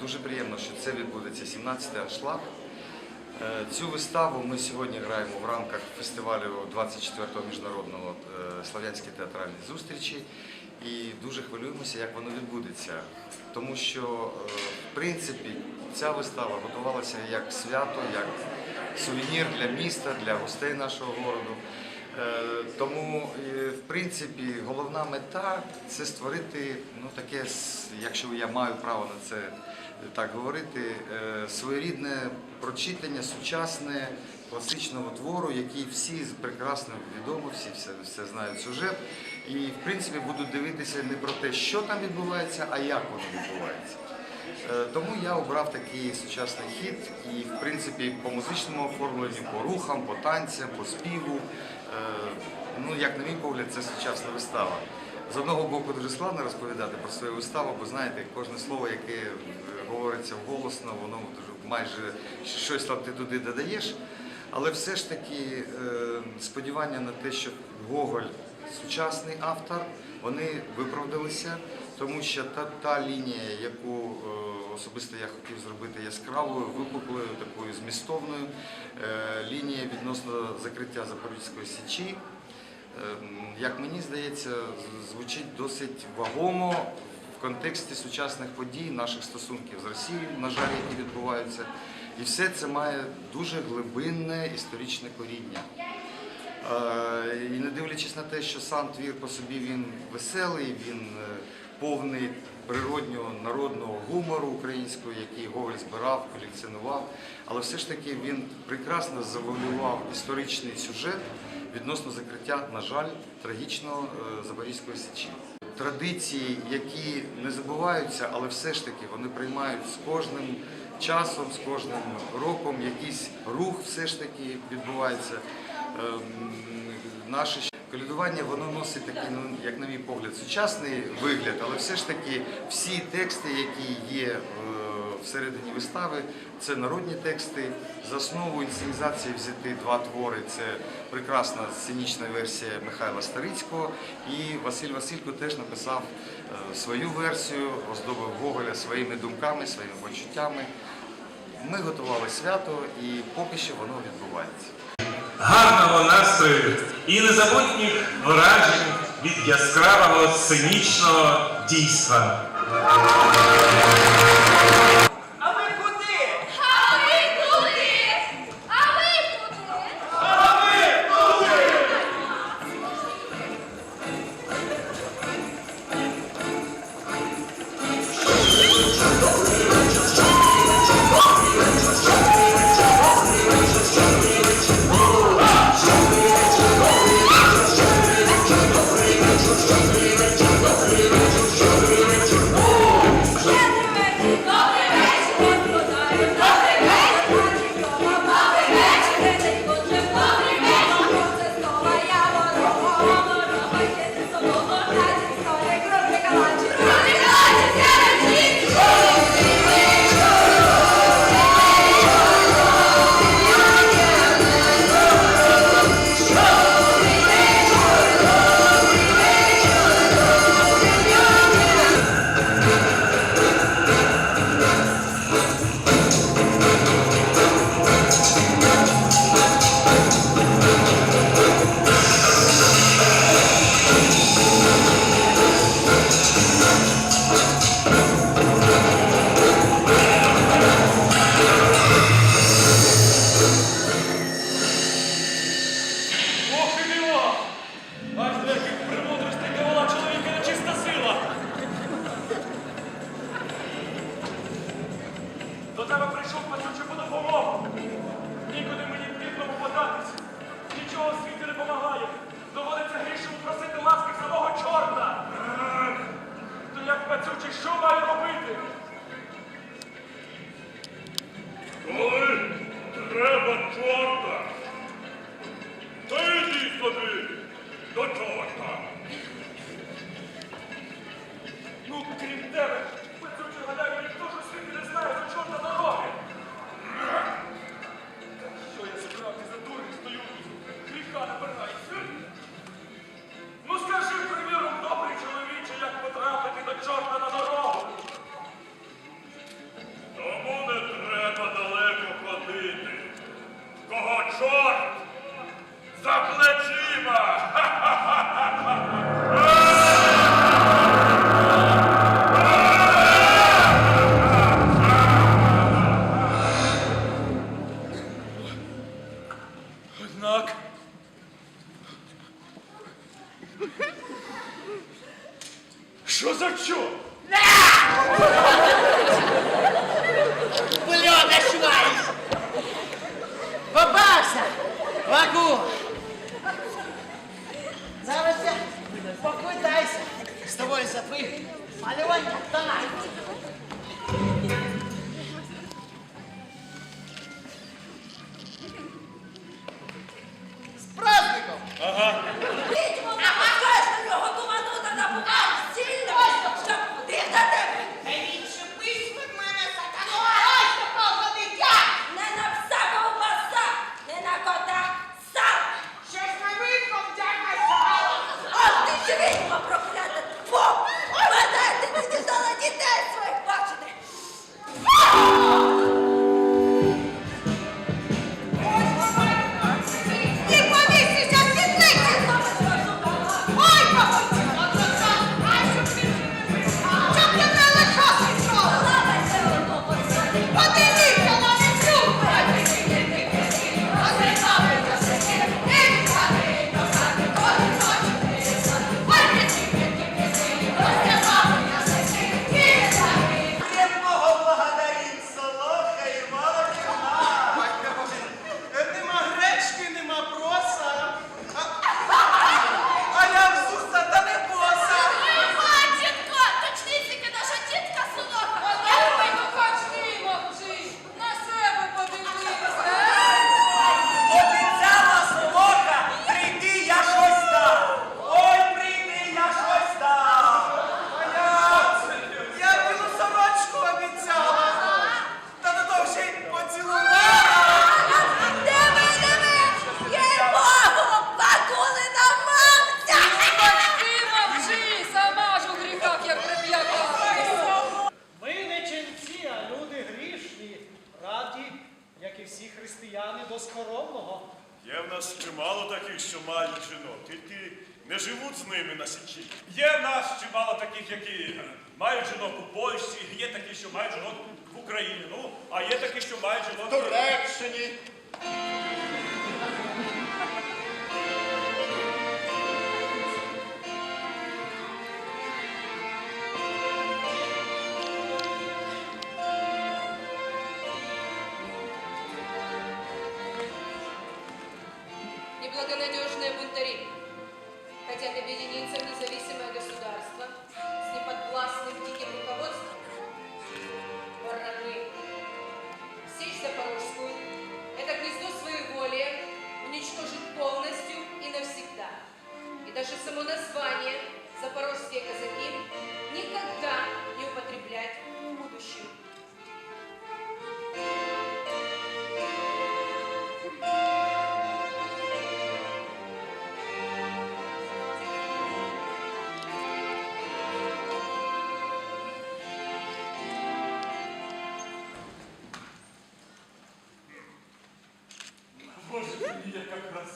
Дуже приємно, що це відбудеться 17 аншлаг. Е, Цю виставу ми сьогодні граємо в рамках фестивалю 24-го міжнародного е, Слов'янські театральні зустрічі і дуже хвилюємося, як воно відбудеться. Тому що, е, в принципі, ця вистава готувалася як свято, як сувенір для міста, для гостей нашого городу. Е, Тому, е, в принципі, головна мета це створити ну, таке, якщо я маю право на це так говорити, е, своєрідне прочитання сучасне класичного твору, який всі прекрасно відомо, всі все, все знають сюжет. І, в принципі, будуть дивитися не про те, що там відбувається, а як воно відбувається. Е, Тому я обрав такий сучасний хід і, в принципі, по музичному оформленню, по рухам, по танцям, по співу. е, Ну, як на мій погляд, це сучасна вистава. З одного боку, дуже складно розповідати про свою виставу, бо знаєте, кожне слово, яке е, говориться голосно, воно майже щось там ти туди додаєш. Але все ж таки сподівання на те, що Гоголь сучасний автор, вони виправдалися, тому що та, та лінія, яку особисто я хотів зробити яскравою, випуклою, такою змістовною, е, лінія відносно закриття Запорізької січі, Ем, як мені здається, звучить досить вагомо в контексті сучасних подій, наших стосунків з Росією, на жаль, які відбуваються. І все це має дуже глибинне історичне коріння. Е, І не дивлячись на те, що сам твір по собі він веселий, він е, повний природнього народного гумору українського, який Гоголь збирав, колекціонував, але все ж таки він прекрасно завуалював історичний сюжет відносно закриття, на жаль, трагічного е, Запорізької січі. Традиції, які не забуваються, але все ж таки вони приймають з кожним часом, з кожним роком якийсь рух все ж таки відбувається. Ем, Наше ще- колядування воно носить такий, ну як на мій погляд, сучасний вигляд, але все ж таки всі тексти, які є е, всередині вистави, це народні тексти. За основу інсценізації взяти два твори. Це прекрасна сценічна версія Михайла Старицького. І Василь Василько теж написав е, свою версію, оздобив Гоголя своїми думками, своїми почуттями. Ми готували свято і поки що воно відбувається. Гарного настрою і незабутніх вражень від яскравого сценічного дійства. يا سفيه على وين طلعت Польщі, є такі, що мають жінок в Україні. Ну, а є такі, що мають жінок в Туреччині.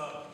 up.